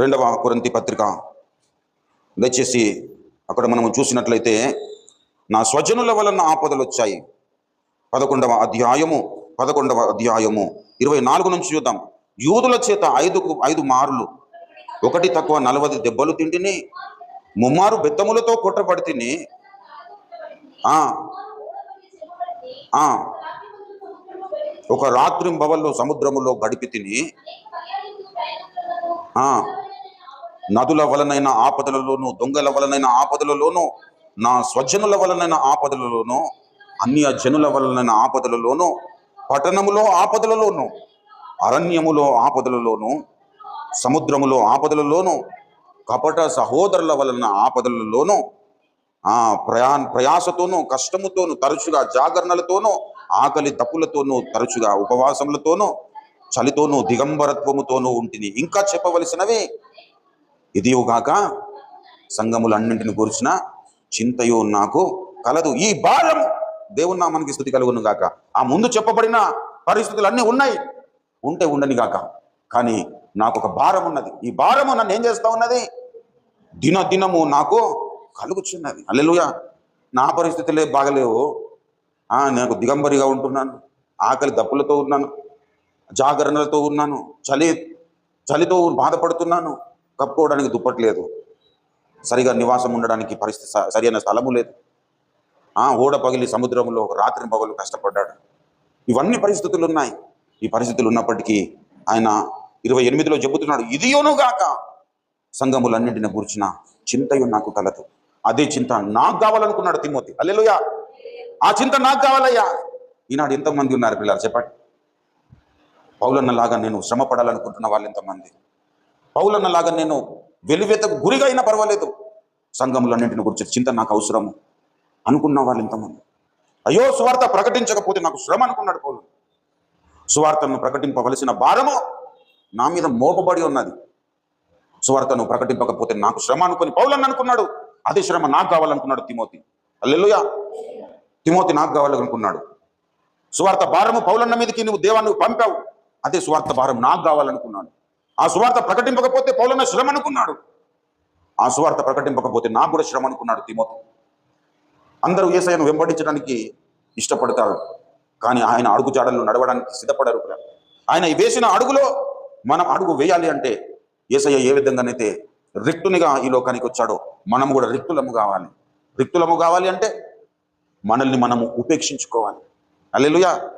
రెండవ కురంతి పత్రిక. దయచేసి అక్కడ మనం చూసినట్లయితే నా స్వజనుల వలన ఆపదలు వచ్చాయి పదకొండవ అధ్యాయము పదకొండవ అధ్యాయము ఇరవై నాలుగు నుంచి చూద్దాం. యూదుల చేత ఐదుకు ఐదు మారులు ఒకటి తక్కువ నలభై దెబ్బలు తింటిని ముమ్మారు బెత్తములతో కొట్టబడి తిని ఒక రాత్రి బవల్లో సముద్రములో గడిపి తిని నదుల వలనైన ఆపదలలోను దొంగల వలనైన ఆపదలలోను నా స్వజనుల వలనైన ఆపదలలోను అన్య జనుల వలనైన ఆపదలలోను పట్టణములో ఆపదలలోను అరణ్యములో ఆపదలలోను సముద్రములో ఆపదలలోను కపట సహోదరుల వలన ఆపదలలోను ఆ ప్రయా ప్రయాసతోనూ కష్టముతోనూ తరచుగా జాగరణలతోనూ ఆకలి దప్పులతోనూ తరచుగా ఉపవాసములతోనూ చలితోనూ దిగంబరత్వముతోనూ ఉంటుంది ఇంకా చెప్పవలసినవి ఇదియుగాక సంఘములన్నింటిని గురించిన చింతయు నాకు కలదు. ఈ భారం దేవున్నా మనకి స్థుతి కలుగును గాక ఆ ముందు చెప్పబడిన పరిస్థితులు అన్నీ ఉన్నాయి. ఉంటే ఉండని గాక కానీ నాకు ఒక భారం ఉన్నది ఈ భారము నన్ను ఏం చేస్తా ఉన్నది? దినదినము నాకు కలుగుచున్నది. అల్లెలుయ నా పరిస్థితులే బాగలేవు. నాకు దిగంబరిగా ఉంటున్నాను. ఆకలి దప్పులతో ఉన్నాను. జాగరణలతో ఉన్నాను. చలి చలితో బాధపడుతున్నాను. కప్పుకోవడానికి దుప్పట్లేదు. సరిగా నివాసం ఉండడానికి పరిస్థితి సరైన స్థలము లేదు. ఆ ఓడ పగిలి సముద్రంలో ఒక రాత్రి పగలు కష్టపడ్డాడు. ఇవన్నీ పరిస్థితులు ఉన్నాయి ఈ పరిస్థితులు ఉన్నప్పటికీ ఆయన ఇరవై ఎనిమిదిలో చెబుతున్నాడు ఇదియోనుగాక సంఘములన్నింటిని గురించిన చింతయు నాకు కలదు. అదే చింత నాకు కావాలనుకున్నాడు తిమ్మోతి అల్లెలుయా ఆ చింత నాకు కావాలయ్యా! ఈనాడు ఎంతమంది ఉన్నారు పిల్లలు చెప్పండి. పౌలన్నలాగా నేను శ్రమ పడాలనుకుంటున్న వాళ్ళు ఎంతమంది? పౌలన్నలాగా నేను వెలివేతకు గురిగా అయినా పర్వాలేదు. సంఘములన్నింటిని గురించి చింత నాకు అవసరము. అనుకున్న వాళ్ళు ఎంతమంది అయ్యో సువార్త ప్రకటించకపోతే నాకు శ్రమ అనుకున్నాడు పౌలు. సువార్తను ప్రకటింపవలసిన భారము నా మీద మోపబడి ఉన్నది. సువార్తను ప్రకటింపకపోతే నాకు శ్రమ అనుకుని పౌలన్న అనుకున్నాడు. అదే శ్రమ నాకు కావాలనుకున్నాడు తిమోతి. అల్లెలుయా తిమోతి నాకు కావాలనుకున్నాడు. సువార్త భారము పౌలన్న మీదకి నువ్వు దేవాన్ని పంపావు. అదే సువార్త భారం నాకు కావాలనుకున్నాడు ఆ సువార్త ప్రకటింపకపోతే పౌలన్న శ్రమ అనుకున్నాడు ఆ సువార్త ప్రకటింపకపోతే నాకు కూడా శ్రమ అనుకున్నాడు తిమోతి. అందరూ ఏసయ్యను వెంబడించడానికి ఇష్టపడతారు. కానీ ఆయన అడుగు జాడల్లో నడవడానికి సిద్ధపడరు కూడా. ఆయన వేసిన అడుగులో మనం అడుగు వేయాలి అంటే ఏసయ్య ఏ విధంగానైతే రిక్తునిగా ఈ లోకానికి వచ్చాడో మనం కూడా రిక్తులము కావాలి. రిక్తులము కావాలి అంటే మనల్ని మనము ఉపేక్షించుకోవాలి. అల్లెలుయా